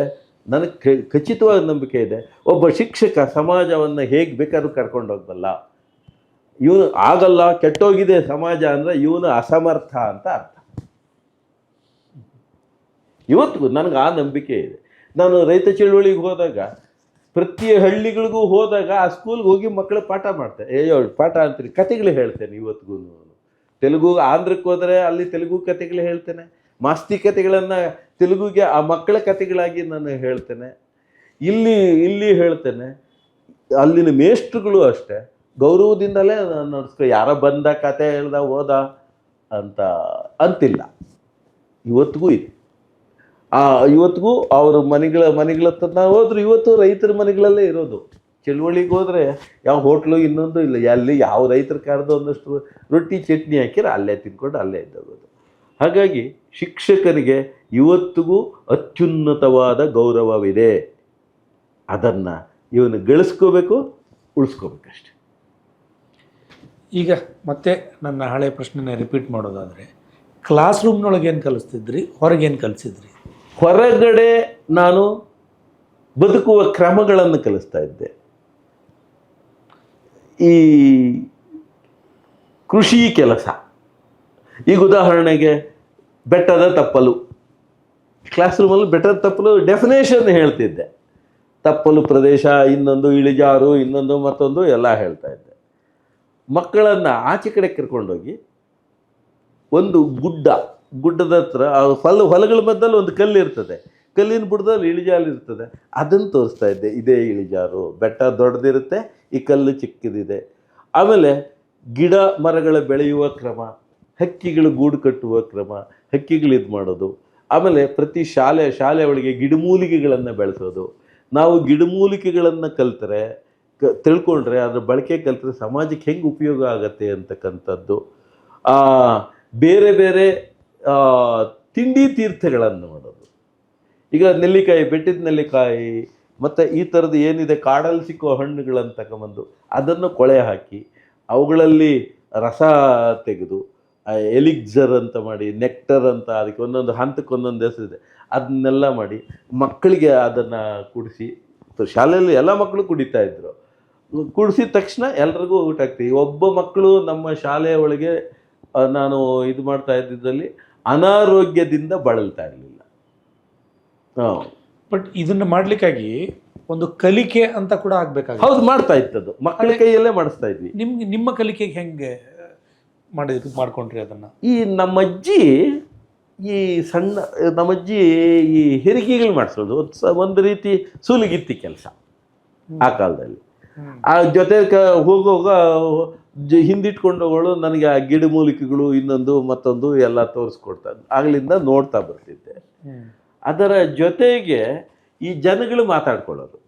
ನನಗೆ ಖಚಿತವಾದ ನಂಬಿಕೆ ಇದೆ. ಒಬ್ಬ ಶಿಕ್ಷಕ ಸಮಾಜವನ್ನು ಹೇಗೆ ಬೇಕಾದ್ರೂ ಕರ್ಕೊಂಡು ಹೋಗ್ಬಲ್ಲ. ಇವನು ಆಗಲ್ಲ ಕೆಟ್ಟೋಗಿದೆ ಸಮಾಜ ಅಂದರೆ ಇವನು ಅಸಮರ್ಥ ಅಂತ ಅರ್ಥ. ಇವತ್ತಿಗೂ ನನಗೆ ಆ ನಂಬಿಕೆ ಇದೆ. ನಾನು ರೈತ ಚಳುವಳಿಗೆ ಹೋದಾಗ ಪ್ರತಿ ಹಳ್ಳಿಗಳಿಗೂ ಹೋದಾಗ ಆ ಸ್ಕೂಲ್ಗೆ ಹೋಗಿ ಮಕ್ಕಳು ಪಾಠ ಮಾಡ್ತಾರೆ. ಅಯ್ಯೋ ಪಾಠ ಅಂತೀನಿ ಕತೆಗಳು ಹೇಳ್ತೇನೆ ಇವತ್ತಿಗೂ ತೆಲುಗು, ಆಂಧ್ರಕ್ಕೆ ಹೋದರೆ ಅಲ್ಲಿ ತೆಲುಗು ಕತೆಗಳು ಹೇಳ್ತೇನೆ. ಮಾಸ್ತಿ ಕತೆಗಳನ್ನು ತೆಲುಗುಗೆ ಆ ಮಕ್ಕಳ ಕತೆಗಳಾಗಿ ನಾನು ಹೇಳ್ತೇನೆ. ಇಲ್ಲಿ ಇಲ್ಲಿ ಹೇಳ್ತೇನೆ, ಅಲ್ಲಿನ ಮೇಷ್ಟ್ರುಗಳು ಅಷ್ಟೇ, ಗೌರವದಿಂದಲೇ ನಾನು ಯಾರ ಯಾರೋ ಬಂದ ಕತೆ ಹೇಳ್ದ ಹೋದ ಅಂತ ಅಂತಿಲ್ಲ. ಇವತ್ತಿಗೂ ಇದೆ. ಆ, ಇವತ್ತಿಗೂ ಅವ್ರ ಮನೆಗಳ ಮನೆಗಳ ನಾವು ಹೋದ್ರು ಇವತ್ತು ರೈತರ ಮನೆಗಳಲ್ಲೇ ಇರೋದು. ಚಳುವಳಿಗೆ ಹೋದರೆ ಯಾವ ಹೋಟ್ಲು ಇನ್ನೊಂದು ಇಲ್ಲ. ಎಲ್ಲಿ ಯಾವ ರೈತರ ಕರೆದು ಒಂದಷ್ಟು ರೊಟ್ಟಿ, ಚಟ್ನಿ ಹಾಕಿದ್ರೆ ಅಲ್ಲೇ ತಿನ್ಕೊಂಡು ಅಲ್ಲೇ ಇದ್ದೋಗೋದು ಹಾಗಾಗಿ ಶಿಕ್ಷಕನಿಗೆ ಇವತ್ತಿಗೂ ಅತ್ಯುನ್ನತವಾದ ಗೌರವವಿದೆ. ಅದನ್ನು ಇವನು ಗಳಿಸ್ಕೋಬೇಕು, ಉಳಿಸ್ಕೋಬೇಕಷ್ಟೆ. ಈಗ ಮತ್ತೆ ನನ್ನ ಹಳೆ ಪ್ರಶ್ನೆನ ರಿಪೀಟ್ ಮಾಡೋದಾದರೆ ಕ್ಲಾಸ್ ರೂಮ್ನೊಳಗೆ ಏನು ಕಲಿಸ್ತಿದ್ರಿ, ಹೊರಗೇನು ಕಲಿಸಿದ್ರಿ? ಹೊರಗಡೆ ನಾನು ಬದುಕುವ ಕ್ರಮಗಳನ್ನು ಕಲಿಸ್ತಾ ಇದ್ದೆ. ಈ ಕೃಷಿ ಕೆಲಸ. ಈಗ ಉದಾಹರಣೆಗೆ ಬೆಟ್ಟದ ತಪ್ಪಲು. ಕ್ಲಾಸ್ ರೂಮಲ್ಲಿ ಬೆಟ್ಟದ ತಪ್ಪಲು ಡೆಫಿನೇಷನ್ ಹೇಳ್ತಿದ್ದೆ. ತಪ್ಪಲು ಪ್ರದೇಶ, ಇನ್ನೊಂದು ಇಳಿಜಾರು, ಇನ್ನೊಂದು ಮತ್ತೊಂದು ಎಲ್ಲ ಹೇಳ್ತಾ ಇದ್ದೆ. ಮಕ್ಕಳನ್ನು ಆಚೆ ಕಡೆ ಕರ್ಕೊಂಡೋಗಿ ಒಂದು ಗುಡ್ಡ ಗುಡ್ಡದ ಹತ್ರ, ಆ ಹೊಲ, ಹೊಲಗಳ ಮಧ್ಯದಲ್ಲಿ ಒಂದು ಕಲ್ಲು ಇರ್ತದೆ. ಕಲ್ಲಿನ ಬುಡದಲ್ಲಿ ಇಳಿಜಾರು ಇರ್ತದೆ. ಅದನ್ನು ತೋರಿಸ್ತಾ ಇದ್ದೆ. ಇದೇ ಇಳಿಜಾರು. ಬೆಟ್ಟ ದೊಡ್ಡದಿರುತ್ತೆ, ಈ ಕಲ್ಲು ಚಿಕ್ಕದಿದೆ. ಆಮೇಲೆ ಗಿಡ ಮರಗಳ ಬೆಳೆಯುವ ಕ್ರಮ, ಹಕ್ಕಿಗಳು ಗೂಡು ಕಟ್ಟುವ ಕ್ರಮ, ಹಕ್ಕಿಗಳು ಇದು ಮಾಡೋದು. ಆಮೇಲೆ ಪ್ರತಿ ಶಾಲೆ ಶಾಲೆ ಒಳಗೆ ಗಿಡಮೂಲಿಕೆಗಳನ್ನು ಬೆಳೆಸೋದು. ನಾವು ಗಿಡಮೂಲಿಕೆಗಳನ್ನು ಕಲ್ತರೆ, ಕ, ತಿಳ್ಕೊಂಡ್ರೆ ಅದರ ಬಳಕೆ ಕಲ್ತರೆ ಸಮಾಜಕ್ಕೆ ಹೆಂಗೆ ಉಪಯೋಗ ಆಗತ್ತೆ ಅಂತಕ್ಕಂಥದ್ದು. ಬೇರೆ ಬೇರೆ ತಿಂಡಿ ತೀರ್ಥಗಳನ್ನು ಮಾಡೋದು. ಈಗ ನೆಲ್ಲಿಕಾಯಿ, ಬೆಟ್ಟಿದ ನೆಲ್ಲಿಕಾಯಿ, ಮತ್ತು ಈ ಥರದ್ದು ಏನಿದೆ ಕಾಡಲ್ಲಿ ಸಿಕ್ಕೋ ಹಣ್ಣುಗಳನ್ನು ತಗೊಂಬಂದು ಅದನ್ನು ಕೊಳೆ ಹಾಕಿ ಅವುಗಳಲ್ಲಿ ರಸ ತೆಗೆದು ಎಲಿಕ್ಸರ್ ಅಂತ ಮಾಡಿ, ನೆಕ್ಟರ್ ಅಂತ ಅದಕ್ಕೆ ಒಂದೊಂದು ಹಂತಕ್ಕೆ ಒಂದೊಂದು ಹೆಸರಿದೆ ಅದನ್ನೆಲ್ಲ ಮಾಡಿ ಮಕ್ಕಳಿಗೆ ಅದನ್ನು ಕುಡಿಸಿ ಶಾಲೆಯಲ್ಲಿ ಎಲ್ಲ ಮಕ್ಕಳು ಕುಡಿತಾ ಇದ್ದರು ಕುಡಿಸಿದ ತಕ್ಷಣ ಎಲ್ರಿಗೂ ಊಟ ಆಗ್ತೀವಿ ಒಬ್ಬ ಮಕ್ಕಳು ನಮ್ಮ ಶಾಲೆಯ ಒಳಗೆ ನಾನು ಇದು ಮಾಡ್ತಾ ಇದ್ದಿದ್ದಲ್ಲಿ ಅನಾರೋಗ್ಯದಿಂದ ಬಳಲ್ತಾ ಇರಲಿಲ್ಲ. ಬಟ್ ಇದನ್ನು ಮಾಡಲಿಕ್ಕಾಗಿ ಒಂದು ಕಲಿಕೆ ಅಂತ ಕೂಡ ಆಗಬೇಕಾಗುತ್ತೆ. ಹೌದು ಮಾಡ್ತಾ ಇತ್ತದು ಮಕ್ಕಳ ಕೈಯಲ್ಲೇ ಮಾಡಿಸ್ತಾ ಇದ್ವಿ. ನಿಮ್ಗೆ ನಿಮ್ಮ ಕಲಿಕೆಗೆ ಹೆಂಗೆ ಮಾಡಿ ಮಾಡ್ಕೊಂಡ್ರಿ ಅದನ್ನು? ಈ ನಮ್ಮಜ್ಜಿ ಈ ಸಣ್ಣ ನಮ್ಮಜ್ಜಿ ಈ ಹೆರಿಗೆಗಳು ಮಾಡಿಸೋದು. ಒಂದು ರೀತಿ ಸೂಲಿಗಿತ್ತಿ ಕೆಲಸ. ಆ ಕಾಲದಲ್ಲಿ. ಆ ಜೊತೆ ಹೋಗುವಾಗ ಜ ಹಿಂದಿಟ್ಕೊಂಡು ಹೋಗೋಳು ನನಗೆ ಆ ಗಿಡಮೂಲಿಕೆಗಳು ಇನ್ನೊಂದು ಮತ್ತೊಂದು ಎಲ್ಲ ತೋರಿಸ್ಕೊಡ್ತಾ ಆಗಲಿಂದ ಆಗ್ಲಿಂದ ನೋಡ್ತಾ ಬರ್ತಿದ್ದೆ. ಅದರ ಜೊತೆಗೆ ಈ ಜನಗಳು ಮಾತಾಡ್ಕೊಳ್ಳೋದು.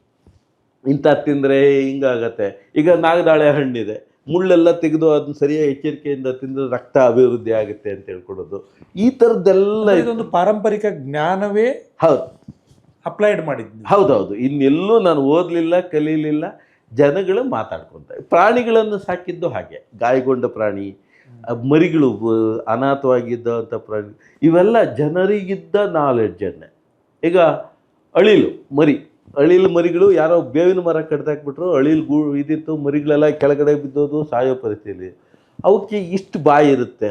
ಇಂಥ ತಿಂದರೆ ಹಿಂಗಾಗತ್ತೆ. ಈಗ ನಾಗದಾಳೆ ಹಣ್ಣಿದೆ. ಮುಳ್ಳೆಲ್ಲ ತೆಗೆದು ಅದನ್ನ ಸರಿಯಾಗಿ ಎಚ್ಚರಿಕೆಯಿಂದ ತಿಂದರೆ ರಕ್ತ ಅಭಿವೃದ್ಧಿ ಆಗುತ್ತೆ ಅಂತ ಹೇಳ್ಕೊಡೋದು. ಈ ಥರದ್ದೆಲ್ಲ ಇದೊಂದು ಪಾರಂಪರಿಕ ಜ್ಞಾನವೇ ಹೌದು. ಅಪ್ಲೈಡ್ ಮಾಡಿದ್ನಿ. ಹೌದೌದು. ಇನ್ನೆಲ್ಲೂ ನಾನು ಓದಲಿಲ್ಲ ಕಲೀಲಿಲ್ಲ. ಜನಗಳು ಮಾತಾಡ್ಕೊಂತ, ಪ್ರಾಣಿಗಳನ್ನು ಸಾಕಿದ್ದು ಹಾಗೆ, ಗಾಯಗೊಂಡ ಪ್ರಾಣಿ, ಮರಿಗಳು ಅನಾಥವಾಗಿದ್ದಂಥ ಪ್ರಾಣಿ, ಇವೆಲ್ಲ ಜನರಿಗಿದ್ದ ನಾಲೆಡ್ಜನ್ನೇ ಈಗ ಅಳಿಲು, ಮರಿ, ಅಳಿಲು ಮರಿಗಳು ಯಾರೋ ಬೇವಿನ ಮರ ಕಡ್ದಾಕ್ಬಿಟ್ರು, ಅಳಿಲು ಗೂ, ಇದಿತ್ತು, ಮರಿಗಳೆಲ್ಲ ಕೆಳಗಡೆ ಬಿದ್ದೋದು, ಸಾಯೋ ಪರಿಸ್ಥಿತಿ. ಅವಕ್ಕೆ ಇಷ್ಟು ಬಾಯಿ ಇರುತ್ತೆ.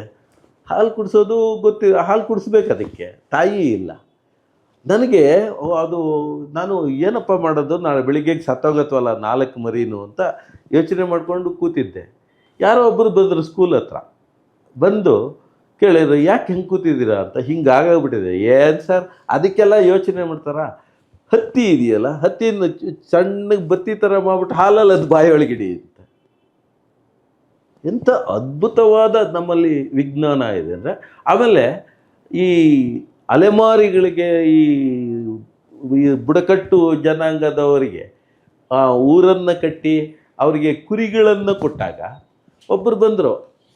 ಹಾಲು ಕುಡಿಸೋದು ಗೊತ್ತಿಲ್ಲ ಹಾಲು ಕುಡಿಸ್ಬೇಕು ಅದಕ್ಕೆ, ತಾಯಿ ಇಲ್ಲ. ನನಗೆ ಅದು ನಾನು ಏನಪ್ಪ ಮಾಡೋದು, ನಾಳೆ ಬೆಳಿಗ್ಗೆ ಸತ್ತೋಗತ್ವಲ್ಲ ನಾಲ್ಕು ಮರಿನು ಅಂತ ಯೋಚನೆ ಮಾಡಿಕೊಂಡು ಕೂತಿದ್ದೆ. ಯಾರೋ ಒಬ್ಬರು ಬಂದರು ಸ್ಕೂಲ್ ಹತ್ರ. ಬಂದು ಕೇಳಿದ್ರು, ಯಾಕೆ ಹೆಂಗೆ ಕೂತಿದ್ದೀರಾ? ಅಂತ. ಹಿಂಗೆ ಆಗೋಗ್ಬಿಟ್ಟಿದೆ. ಏನು ಸರ್? ಅದಕ್ಕೆಲ್ಲ ಯೋಚನೆ ಮಾಡ್ತಾರ? ಹತ್ತಿ ಇದೆಯಲ್ಲ ಹತ್ತಿನ ಸಣ್ಣಗೆ ಬತ್ತಿ ಥರ ಮಾಡ್ಬಿಟ್ಟು ಹಾಲಲ್ಲಿ ಅದು ಬಾಯೊಳಗಿಡಿ ಅಂತ. ಎಂಥ ಅದ್ಭುತವಾದ ನಮ್ಮಲ್ಲಿ ವಿಜ್ಞಾನ ಇದೆ ಅಂದರೆ, ಆಮೇಲೆ ಈ ಅಲೆಮಾರಿಗಳಿಗೆ ಈ ಬುಡಕಟ್ಟು ಜನಾಂಗದವರಿಗೆ ಊರನ್ನು ಕಟ್ಟಿ ಅವರಿಗೆ ಕುರಿಗಳನ್ನು ಕೊಟ್ಟಾಗ ಒಬ್ಬರು ಬಂದರು.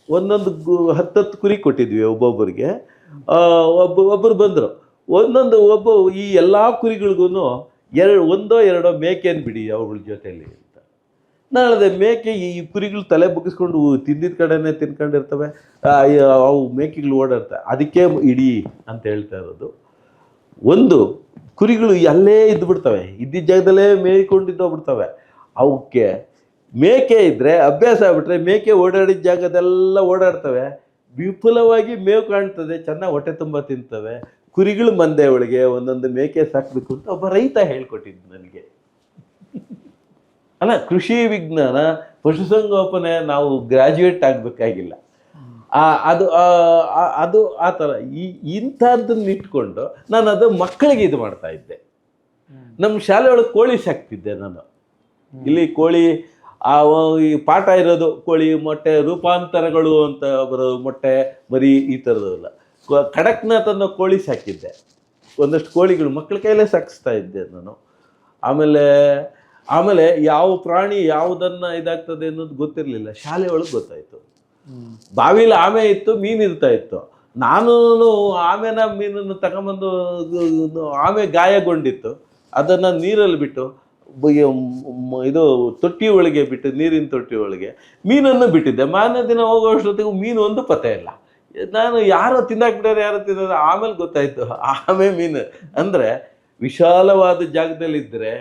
ಒಂದೊಂದು ಗು, ಹತ್ತತ್ತು ಕುರಿ ಕೊಟ್ಟಿದ್ವಿ ಒಬ್ಬೊಬ್ಬರಿಗೆ ಒಬ್ಬ ಒಬ್ಬರು ಬಂದರು. ಒಂದೊಂದು, ಒಬ್ಬ ಈ ಎಲ್ಲ ಕುರಿಗಳಿಗೂ ಎರಡು, ಒಂದೋ ಎರಡೋ ಮೇಕೆಯನ್ನು ಬಿಡಿ ಅವುಗಳ ಜೊತೆಯಲ್ಲಿ ನಾಳೆ ಮೇಕೆ ಈ ಕುರಿಗಳು ತಲೆ ಬಗ್ಗಿಸ್ಕೊಂಡು ತಿಂದಿದ್ದ ಕಡೆನೇ ತಿನ್ಕೊಂಡಿರ್ತವೆ. ಅವು ಮೇಕೆಗಳು ಓಡಾಡ್ತವೆ ಅದಕ್ಕೆ ಇಡೀ ಅಂತ ಹೇಳ್ತಾ ಇರೋದು. ಒಂದು, ಕುರಿಗಳು ಅಲ್ಲೇ ಇದ್ದು ಬಿಡ್ತವೆ ಇದ್ದಿದ್ದ ಜಾಗದಲ್ಲೇ ಮೇಯ್ಕೊಂಡಿದ್ದೋಗ್ಬಿಡ್ತವೆ ಅವಕ್ಕೆ ಮೇಕೆ ಇದ್ದರೆ ಅಭ್ಯಾಸ ಆಗ್ಬಿಟ್ರೆ ಮೇಕೆ ಓಡಾಡಿದ ಜಾಗದೆಲ್ಲ ಓಡಾಡ್ತವೆ. ವಿಪುಲವಾಗಿ ಮೇವು ಕಾಣ್ತದೆ, ಚೆನ್ನಾಗಿ ಹೊಟ್ಟೆ ತುಂಬ ತಿಂತವೆ. ಕುರಿಗಳು ಮಂದೆ ಒಳಗೆ ಒಂದೊಂದು ಮೇಕೆ ಸಾಕಬೇಕು ಅಂತ ಒಬ್ಬ ರೈತ ಹೇಳ್ಕೊಟ್ಟಿದ್ದು ನನಗೆ. ಅಲ್ಲ ಕೃಷಿ ವಿಜ್ಞಾನ ಪಶುಸಂಗೋಪನೆ ನಾವು ಗ್ರಾಜ್ಯುಯೇಟ್ ಆಗಬೇಕಾಗಿಲ್ಲ. ಆ ಅದು ಅದು ಆ ಥರ ಈ ಇಂಥದ್ದನ್ನ ಇಟ್ಕೊಂಡು ನಾನು ಅದು ಮಕ್ಕಳಿಗೆ ಇದು ಮಾಡ್ತಾ ಇದ್ದೆ. ನಮ್ಮ ಶಾಲೆ ಒಳಗೆ ಕೋಳಿ ಸಾಕ್ತಿದ್ದೆ ನಾನು. ಇಲ್ಲಿ ಕೋಳಿ ಆ ಈ ಪಾಠ ಇರೋದು ಕೋಳಿ ಮೊಟ್ಟೆ ರೂಪಾಂತರಗಳು ಅಂತ ಬರೋದು ಮೊಟ್ಟೆ ಮರಿ ಈ ಥರದ್ದೆಲ್ಲ. ಕ- ಕಡಕ್ನಾಥ್ ಅನ್ನೋ ಕೋಳಿ ಸಾಕಿದ್ದೆ. ಒಂದಷ್ಟು ಕೋಳಿಗಳು ಮಕ್ಕಳ ಕೈಲೇ ಸಾಕಿಸ್ತಾ ಇದ್ದೆ ನಾನು. ಆಮೇಲೆ ಆಮೇಲೆ ಯಾವ ಪ್ರಾಣಿ ಯಾವುದನ್ನ ಇದಾಗ್ತದೆ ಅನ್ನೋದು ಗೊತ್ತಿರಲಿಲ್ಲ. ಶಾಲೆ ಒಳಗೆ ಗೊತ್ತಾಯಿತು. ಬಾವಿಲಿ ಆಮೆ ಇತ್ತು ಮೀನು ಇರ್ತಾ ಇತ್ತು. ನಾನು ಆಮೆನ ಮೀನನ್ನು ತಗೊಂಬಂದು ಆಮೆ ಗಾಯಗೊಂಡಿತ್ತು. ಅದನ್ನು ನೀರಲ್ಲಿ ಬಿಟ್ಟು ಇದು ತೊಟ್ಟಿ ಒಳಗೆ ಬಿಟ್ಟು ನೀರಿನ ತೊಟ್ಟಿ ಒಳಗೆ ಮೀನನ್ನು ಬಿಟ್ಟಿದ್ದೆ. ಮಾರನೇ ದಿನ ಹೋಗೋಷ್ಟೊತ್ತಿಗೂ ಮೀನು ಒಂದು ಪತ್ತೆ ಇಲ್ಲ. ನಾನು ಯಾರೋ ತಿಂದಾಕ್ಬಿಟ್ಟಾರೆ ಯಾರೋ ತಿನ್ನೋದು ಆಮೇಲೆ ಗೊತ್ತಾಯ್ತು. ಆಮೆ ಮೀನು. ಅಂದರೆ ವಿಶಾಲವಾದ ಜಾಗದಲ್ಲಿದ್ದರೆ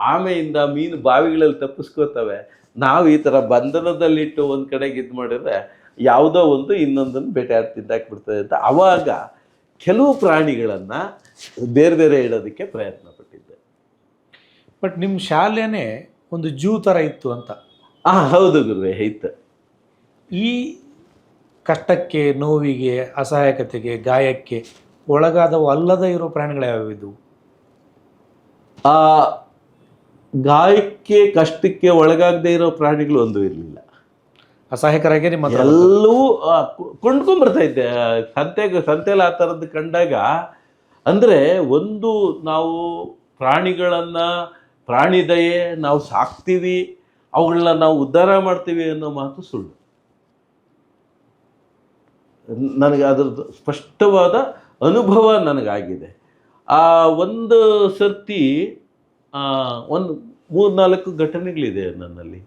ಆಮೆಯಿಂದ ಮೀನು ಬಾವಿಗಳಲ್ಲಿ ತಪ್ಪಿಸ್ಕೋತವೆ. ನಾವು ಈ ಥರ ಬಂಧನದಲ್ಲಿಟ್ಟು ಒಂದು ಕಡೆಗೆ ಇದು ಮಾಡಿದ್ರೆ ಯಾವುದೋ ಒಂದು ಇನ್ನೊಂದನ್ನು ಬೇಟೆಯಾಡಿ ತಿಂದಾಕ್ಬಿಡ್ತದೆ ಅಂತ ಅವಾಗ ಕೆಲವು ಪ್ರಾಣಿಗಳನ್ನು ಬೇರೆ ಬೇರೆ ಇಡೋದಕ್ಕೆ ಪ್ರಯತ್ನ ಪಟ್ಟಿದ್ದೆ. ಬಟ್ ನಿಮ್ಮ ಶಾಲೆನೇ ಒಂದು ಜೂ ಥರ ಇತ್ತು ಅಂತ. ಆ ಹೌದು ಗುರುವೆ ಇತ್ತು. ಈ ಕಷ್ಟಕ್ಕೆ ನೋವಿಗೆ ಅಸಹಾಯಕತೆಗೆ ಗಾಯಕ್ಕೆ ಒಳಗಾದವು ಅಲ್ಲದ ಇರೋ ಪ್ರಾಣಿಗಳು ಯಾವ್ಯಾವಿದ್ವು ಆ ಗಾಯಕ್ಕೆ ಕಷ್ಟಕ್ಕೆ ಒಳಗಾಗದೇ ಇರೋ ಪ್ರಾಣಿಗಳು ಒಂದು ಇರಲಿಲ್ಲ. ಅಸಹಾಯಕರಾಗಿ ನಿಮ್ಮ ಎಲ್ಲವೂ ಆ, ಕು- ಇದ್ದೆ. ಸಂತೆಗೆ ಸಂತೆಲಿ ಆ ಥರದ್ದು ಕಂಡಾಗ ಅಂದರೆ ಒಂದು ನಾವು ಪ್ರಾಣಿಗಳನ್ನು ಪ್ರಾಣಿ ದಯೆ ನಾವು ಸಾಕ್ತೀವಿ ಅವುಗಳನ್ನ ನಾವು ಉದ್ಧಾರ ಮಾಡ್ತೀವಿ ಅನ್ನೋ ಮಾತು ಸುಳ್ಳು. ನನಗೆ ಅದ್ರದ್ದು ಸ್ಪಷ್ಟವಾದ ಅನುಭವ ನನಗಾಗಿದೆ. ಆ ಒಂದು ಸರ್ತಿ ಒಂದು ಮೂರ್ನಾಲ್ಕು ಘಟನೆಗಳಿದೆ ನನ್ನಲ್ಲಿ.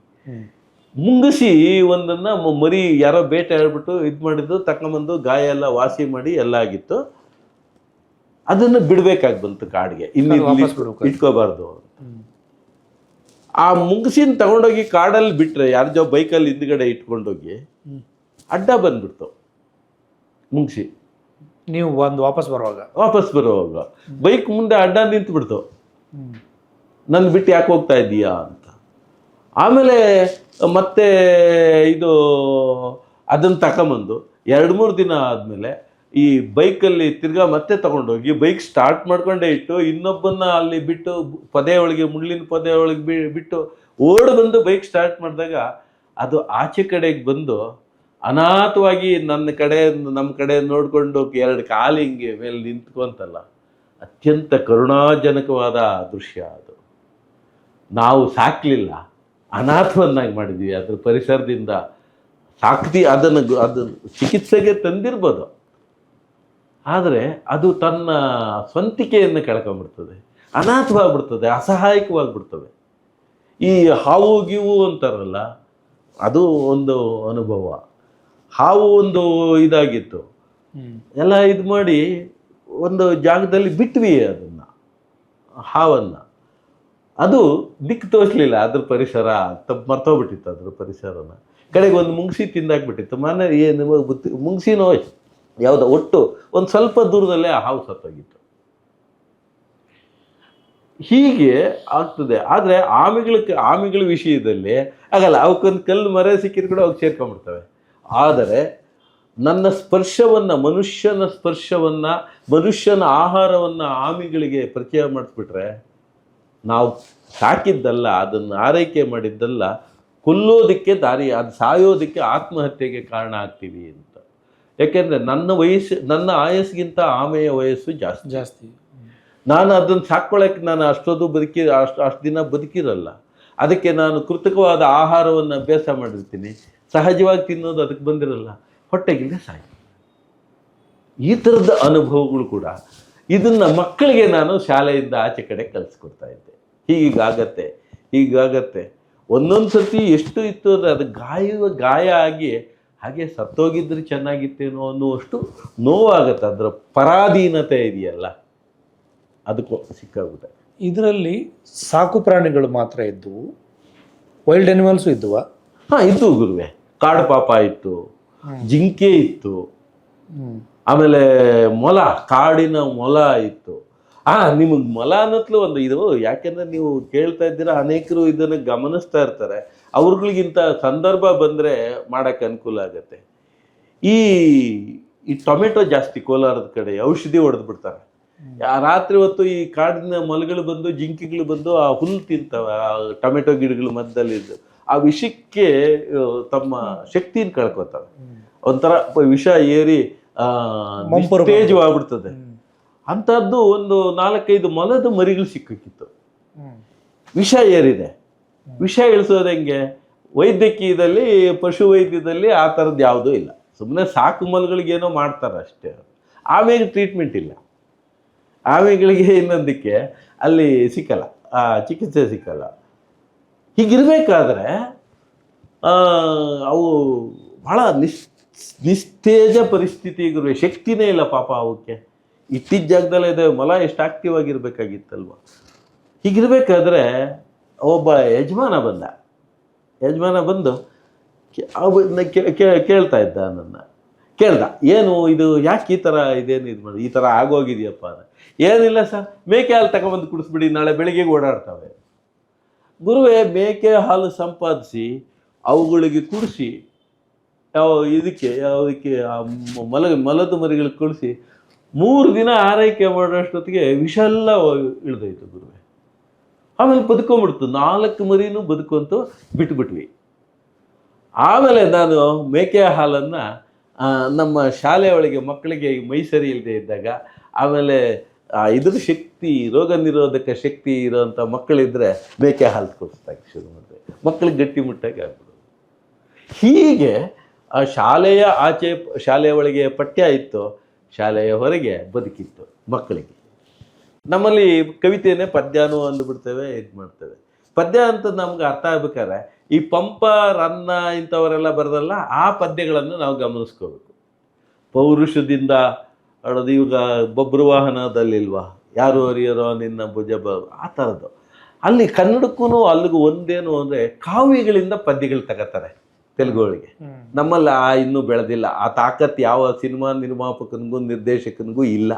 ಮುಂಗಿಸಿ ಒಂದನ್ನ ಮರಿ ಯಾರೋ ಬೇಟೆ ಹೇಳ್ಬಿಟ್ಟು ಇದು ಮಾಡಿದ್ದು ತಕೊಂಬಂದು ಗಾಯ ಎಲ್ಲ ವಾಸಿ ಮಾಡಿ ಎಲ್ಲ ಆಗಿತ್ತು. ಅದನ್ನು ಬಿಡ್ಬೇಕಾಗಿ ಬಂತು ಕಾಡಿಗೆ. ಬಿಡ್ಬೇಕಾಗಿ. ಇಟ್ಕೋಬಾರ್ದು. ಆ ಮುಂಗಸಿನ ತಗೊಂಡೋಗಿ ಕಾಡಲ್ಲಿ ಬಿಟ್ರೆ ಜೊ ಬೈಕಲ್ಲಿ ಹಿಂದ್ಗಡೆ ಇಟ್ಕೊಂಡೋಗಿ ಅಡ್ಡ ಬಂದ್ಬಿಡ್ತು. ಮುಂಗಿಸಿ. ನೀವು ಒಂದು ವಾಪಸ್ ಬರುವಾಗ? ವಾಪಸ್ ಬರುವಾಗ. ಬೈಕ್ ಮುಂದೆ ಅಡ್ಡ ನಿಂತ್ಬಿಡ್ತು. ಹ್ಮ್. ನನ್ನ ಬಿಟ್ಟು ಯಾಕೆ ಹೋಗ್ತಾ ಇದ್ದೀಯಾ ಅಂತ. ಆಮೇಲೆ ಮತ್ತೆ ಇದು ಅದನ್ನು ತಗೊಂಬಂದು ಎರಡು ಮೂರು ದಿನ ಆದಮೇಲೆ ಈ ಬೈಕಲ್ಲಿ ತಿರ್ಗಾ ಮತ್ತೆ ತಗೊಂಡೋಗಿ ಬೈಕ್ ಸ್ಟಾರ್ಟ್ ಮಾಡ್ಕೊಂಡೇ ಇಟ್ಟು ಇನ್ನೊಬ್ಬನ್ನ ಅಲ್ಲಿ ಬಿಟ್ಟು ಪದೇ ಒಳಗೆ ಮುಳ್ಳಿನ ಪದೇ ಒಳಗೆ ಬಿ, ಬಿಟ್ಟು ಓಡಿ ಬಂದು ಬೈಕ್ ಸ್ಟಾರ್ಟ್ ಮಾಡಿದಾಗ ಅದು ಆಚೆ ಕಡೆಗೆ ಬಂದು ಅನಾಥವಾಗಿ ನನ್ನ ಕಡೆ ನಮ್ಮ ಕಡೆ ನೋಡಿಕೊಂಡು ಎರಡು ಕಾಲು ಹಿಂಗೆ ಮೇಲೆ ನಿಂತ್ಕೊಂತಲ್ಲ. ಅತ್ಯಂತ ಕರುಣಾಜನಕವಾದ ದೃಶ್ಯ ಅದು. ನಾವು ಸಾಕಲಿಲ್ಲ. ಅನಾಥವನ್ನಾಗಿ ಮಾಡಿದ್ವಿ. ಅದ್ರ ಪರಿಸರದಿಂದ ಸಾಕ್ತಿ ಅದನ್ನು ಅದನ್ನು ಅದು ಚಿಕಿತ್ಸೆಗೆ ತಂದಿರ್ಬೋದು. ಆದರೆ ಅದು ತನ್ನ ಸ್ವಂತಿಕೆಯನ್ನು ಕಳ್ಕೊಂಡ್ಬಿಡ್ತದೆ. ಅನಾಥವಾಗ್ಬಿಡ್ತದೆ ಅಸಹಾಯಕವಾಗ್ಬಿಡ್ತವೆ. ಈ ಹಾವು ಗೀವು ಅಂತಾರಲ್ಲ ಅದು ಒಂದು ಅನುಭವ. ಹಾವು ಒಂದು ಇದಾಗಿತ್ತು. ಎಲ್ಲ ಇದು ಮಾಡಿ ಒಂದು ಜಾಗದಲ್ಲಿ ಬಿಟ್ವಿ ಅದನ್ನು ಹಾವನ್ನು. ಅದು ದಿಕ್ಕು ತೋರಿಸ್ಲಿಲ್ಲ, ಅದ್ರ ಪರಿಸರ ತಪ್ಪು ಮರ್ತೋಗ್ಬಿಟ್ಟಿತ್ತು ಅದ್ರ ಪರಿಸರನ. ಕಡೆಗೆ ಒಂದು ಮುಂಗ್ಸಿ ತಿಂದಾಕ್ಬಿಟ್ಟಿತ್ತು. ಮನೆ ಏನು ಬುತ್ತಿ ಮುಂಗ್ಸಿನೋ ಯಾವುದೋ ಒಟ್ಟು ಒಂದು ಸ್ವಲ್ಪ ದೂರದಲ್ಲೇ ಆ ಹಾವು ಸತ್ತೋಗಿತ್ತು ಹೀಗೆ ಆಗ್ತದೆ. ಆದರೆ ಆಮೆಗಳ ಆಮೆಗಳ ವಿಷಯದಲ್ಲಿ ಆಗಲ್ಲ ಅವಕ್ಕೊಂದು ಕಲ್ಲು ಮರ ಸಿಕ್ಕಿದ್ರು ಕೂಡ ಅವ್ಕೆ ಸೇರ್ಕೊಂಡ್ಬಿಡ್ತವೆ. ಆದರೆ ನನ್ನ ಸ್ಪರ್ಶವನ್ನು, ಮನುಷ್ಯನ ಸ್ಪರ್ಶವನ್ನು, ಮನುಷ್ಯನ ಆಹಾರವನ್ನು ಆಮೆಗಳಿಗೆ ಪರಿಚಯ ಮಾಡಿಸ್ಬಿಟ್ರೆ ನಾವು ಸಾಕಿದ್ದಲ್ಲ ಅದನ್ನು ಆರೈಕೆ ಮಾಡಿದ್ದಲ್ಲ ಕೊಲ್ಲೋದಕ್ಕೆ ದಾರಿ ಅದು ಸಾಯೋದಕ್ಕೆ ಆತ್ಮಹತ್ಯೆಗೆ ಕಾರಣ ಆಗ್ತೀವಿ ಅಂತ. ಯಾಕೆಂದರೆ ನನ್ನ ವಯಸ್ಸು ನನ್ನ ಆಯಸ್ಸಿಗಿಂತ ಆಮೆಯ ವಯಸ್ಸು ಜಾಸ್ತಿ. ಜಾಸ್ತಿ. ನಾನು ಅದನ್ನು ಸಾಕ್ಕೊಳ್ಳೋಕ್ಕೆ ನಾನು ಅಷ್ಟೊಂದು ಬದುಕಿ ಅಷ್ಟು ಅಷ್ಟು ದಿನ ಬದುಕಿರಲ್ಲ. ಅದಕ್ಕೆ ನಾನು ಕೃತಕವಾದ ಆಹಾರವನ್ನು ಅಭ್ಯಾಸ ಮಾಡಿರ್ತೀನಿ. ಸಹಜವಾಗಿ ತಿನ್ನೋದು ಅದಕ್ಕೆ ಬಂದಿರಲ್ಲ. ಹೊಟ್ಟೆಗಿಲ್ಲದೆ ಸಾಯಿ ಈ ಥರದ ಅನುಭವಗಳು ಕೂಡ ಇದನ್ನು ಮಕ್ಕಳಿಗೆ ನಾನು ಶಾಲೆಯಿಂದ ಆಚೆ ಕಡೆ ಕಲಿಸ್ಕೊಡ್ತಾ ಇದ್ದೆ. ಹೀಗಾಗತ್ತೆ ಹೀಗಾಗತ್ತೆ. ಒಂದೊಂದು ಸರ್ತಿ ಎಷ್ಟು ಇತ್ತು ಅಂದರೆ ಅದು ಗಾಯ ಗಾಯ ಆಗಿ ಹಾಗೆ ಸತ್ತೋಗಿದ್ರೆ ಚೆನ್ನಾಗಿತ್ತೇನೋ ಅನ್ನುವಷ್ಟು ನೋವಾಗತ್ತೆ. ಅದರ ಪರಾಧೀನತೆ ಇದೆಯಲ್ಲ ಅದಕ್ಕೂ ಸಿಕ್ಕಾಗುತ್ತೆ. ಇದರಲ್ಲಿ ಸಾಕು ಪ್ರಾಣಿಗಳು ಮಾತ್ರ ಇದ್ದವು ವೈಲ್ಡ್ ಅನಿಮಲ್ಸು ಇದ್ದುವ? ಹಾಂ ಇತ್ತು ಗುರುವೆ. ಕಾಡು ಪಾಪ ಇತ್ತು ಜಿಂಕೆ ಇತ್ತು. ಆಮೇಲೆ ಮೊಲ ಕಾಡಿನ ಮೊಲ ಇತ್ತು. ಆ ನಿಮಗೆ ಮೊಲ ಅನ್ನತ್ಲು ಒಂದು ಇದು ಯಾಕೆಂದ್ರೆ ನೀವು ಕೇಳ್ತಾ ಇದ್ದೀರಾ ಅನೇಕರು ಇದನ್ನು ಗಮನಿಸ್ತಾ ಇರ್ತಾರೆ. ಅವ್ರಗಳಿಗಿಂತ ಸಂದರ್ಭ ಬಂದರೆ ಮಾಡೋಕ್ಕೆ ಅನುಕೂಲ ಆಗತ್ತೆ. ಈ ಈ ಟೊಮೆಟೊ ಜಾಸ್ತಿ ಕೋಲಾರದ ಕಡೆ ಔಷಧಿ ಹೊಡೆದು ಬಿಡ್ತಾರೆ. ಆ ರಾತ್ರಿ ಹೊತ್ತು ಈ ಕಾಡಿನ ಮೊಲಗಳು ಬಂದು ಜಿಂಕೆಗಳು ಬಂದು ಆ ಹುಲ್ಲು ತಿಂತವೆ ಆ ಟೊಮೆಟೊ ಗಿಡಗಳ ಮಧ್ಯದಲ್ಲಿದ್ದು ಆ ವಿಷಕ್ಕೆ ತಮ್ಮ ಶಕ್ತಿಯನ್ನು ಕಳ್ಕೊತವೆ. ಒಂಥರ ವಿಷ ಏರಿ ನಿಸ್ತೇಜವಾಗ್ಬಿಡ್ತದೆ ಅಂಥದ್ದು ಒಂದು ನಾಲ್ಕೈದು ಮೊಲದ ಮರಿಗಳು ಸಿಕ್ಕಿತ್ತು ವಿಷ ಏರಿದೆ. ವಿಷ ಇಳಿಸೋದು ಹೆಂಗೆ? ವೈದ್ಯಕೀಯದಲ್ಲಿ ಪಶು ವೈದ್ಯದಲ್ಲಿ ಆ ಥರದ್ದು ಯಾವುದೂ ಇಲ್ಲ. ಸುಮ್ಮನೆ ಸಾಕು ಮೊಲಗಳಿಗೇನೋ ಮಾಡ್ತಾರೆ ಅಷ್ಟೇ. ಆಮೇಲೆ ಟ್ರೀಟ್ಮೆಂಟ್ ಇಲ್ಲ. ಆಮೆಗಳಿಗೆ ಇನ್ನೊಂದಕ್ಕೆ ಅಲ್ಲಿ ಸಿಕ್ಕಲ್ಲ. ಆ ಚಿಕಿತ್ಸೆ ಸಿಕ್ಕಲ್ಲ. ಹೀಗಿರಬೇಕಾದ್ರೆ ಆ, ಅವು ಭಾಳ ನಿಸ್ ನಿಸ್ತೇಜ ಪರಿಸ್ಥಿತಿ ಇರುವ ಶಕ್ತಿನೇ ಇಲ್ಲ ಪಾಪ ಅವಕ್ಕೆ. ಇಟ್ಟಿದ್ದ ಜಾಗದಲ್ಲೇ ಇದೆ ಮೊಲ ಎಷ್ಟು ಆಕ್ಟಿವ್ ಆಗಿರ್ಬೇಕಾಗಿತ್ತಲ್ವ? ಹೀಗಿರ್ಬೇಕಾದ್ರೆ ಒಬ್ಬ ಯಜಮಾನ ಬಂದ. ಯಜಮಾನ ಬಂದು ಕೇಳ್ತಾ ಇದ್ದ ನನ್ನ ಕೇಳ್ದ, ಏನು ಇದು ಯಾಕೆ ಈ ಥರ ಇದೇನು ಇದು ಮಾಡಿ ಈ ಥರ ಆಗೋಗಿದೆಯಪ್ಪ ಅಂತ. ಏನಿಲ್ಲ ಸರ್, ಮೇಕೆ ಹಾಲು ತಗೊಂಬಂದು ಕುಡಿಸ್ಬಿಡಿ, ನಾಳೆ ಬೆಳಿಗ್ಗೆ ಓಡಾಡ್ತವೆ. ಗುರುವೇ ಮೇಕೆ ಹಾಲು ಸಂಪಾದಿಸಿ, ಅವುಗಳಿಗೆ ಕುಡಿಸಿ ಯಾವ ಇದಕ್ಕೆ ಯಾವುದಕ್ಕೆ ಮಲ ಮಲದ ಮರಿಗಳಿಗೆ ಕಳಿಸಿ ಮೂರು ದಿನ ಆರೈಕೆ ಮಾಡೋಷ್ಟೊತ್ತಿಗೆ ವಿಷ ಎಲ್ಲ ಇಳ್ದೋಯ್ತು ಗುರುವೆ. ಆಮೇಲೆ ಬದುಕೊಂಬಿಡ್ತು. ನಾಲ್ಕು ಮರಿನೂ ಬದುಕುವಂತೂ ಬಿಟ್ಬಿಟ್ವಿ. ಆಮೇಲೆ ನಾನು ಮೇಕೆ ಹಾಲನ್ನು ನಮ್ಮ ಶಾಲೆಯೊಳಗೆ ಮಕ್ಕಳಿಗೆ ಮೈಸರಿ ಇಲ್ಲದೆ ಇದ್ದಾಗ, ಆಮೇಲೆ ಇದ್ರ ಶಕ್ತಿ, ರೋಗ ನಿರೋಧಕ ಶಕ್ತಿ ಇರೋವಂಥ ಮಕ್ಕಳಿದ್ರೆ ಮೇಕೆ ಹಾಲು ಕೊಡಿಸ್ತಾಕೆ ಶುರು ಮಾಡಿದೆ. ಮಕ್ಕಳಿಗೆ ಗಟ್ಟಿಮುಟ್ಟಾಗಿ ಆಗ್ಬಿಡೋದು ಹೀಗೆ ಆ ಶಾಲೆಯ ಆಚೆ ಶಾಲೆಯ ಒಳಗೆ ಪಠ್ಯ ಇತ್ತು, ಶಾಲೆಯ ಹೊರಗೆ ಬದುಕಿತ್ತು ಮಕ್ಕಳಿಗೆ. ನಮ್ಮಲ್ಲಿ ಕವಿತೆಯೇ ಪದ್ಯನೂ ಅಂದ್ಬಿಡ್ತೇವೆ ಇದು ಮಾಡ್ತೇವೆ. ಪದ್ಯ ಅಂತ ನಮ್ಗೆ ಅರ್ಥ ಆಗ್ಬೇಕಾದ್ರೆ, ಈ ಪಂಪ, ರನ್ನ ಇಂಥವರೆಲ್ಲ ಬರೆದಲ್ಲ, ಆ ಪದ್ಯಗಳನ್ನು ನಾವು ಗಮನಿಸ್ಕೋಬೇಕು. ಪೌರುಷದಿಂದ ಅಡೋದು ಇವಾಗ ಬೊಬ್ಬರು ವಾಹನದಲ್ಲಿಲ್ವಾ? ಯಾರು ಅರಿಯರೋ ನಿನ್ನ ಭುಜ ಬ, ಆ ಥರದ್ದು. ಅಲ್ಲಿ ಕನ್ನಡಕ್ಕೂ ಅಲ್ಲಿಗೂ ಒಂದೇನು ಅಂದರೆ ಕಾವ್ಯಗಳಿಂದ ಪದ್ಯಗಳು ತಗೋತಾರೆ ತೆಲುಗುಗಳಿಗೆ ನಮ್ಮಲ್ಲಿ ಆ ಇನ್ನೂ ಬೆಳೆದಿಲ್ಲ. ಆ ತಾಕತ್ತು ಯಾವ ಸಿನಿಮಾ ನಿರ್ಮಾಪಕನಿಗೂ ನಿರ್ದೇಶಕನಿಗೂ ಇಲ್ಲ.